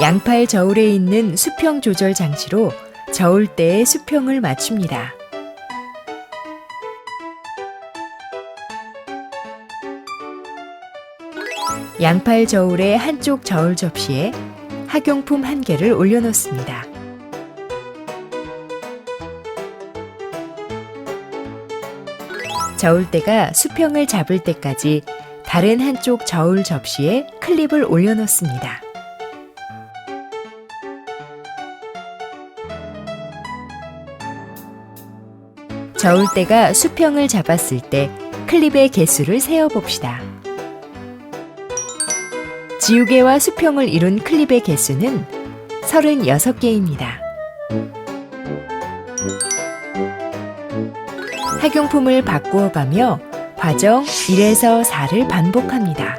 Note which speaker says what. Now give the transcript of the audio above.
Speaker 1: 양팔 저울에 있는 수평 조절 장치로 저울대의 수평을 맞춥니다. 양팔 저울의 한쪽 저울 접시에 학용품 한 개를 올려놓습니다. 저울대가 수평을 잡을 때까지 다른 한쪽 저울 접시에 클립을 올려놓습니다. 저울대가 수평을 잡았을 때 클립의 개수를 세어봅시다. 지우개와 수평을 이룬 클립의 개수는 36개입니다. 학용품을 바꾸어 가며 과정 1에서 4를 반복합니다.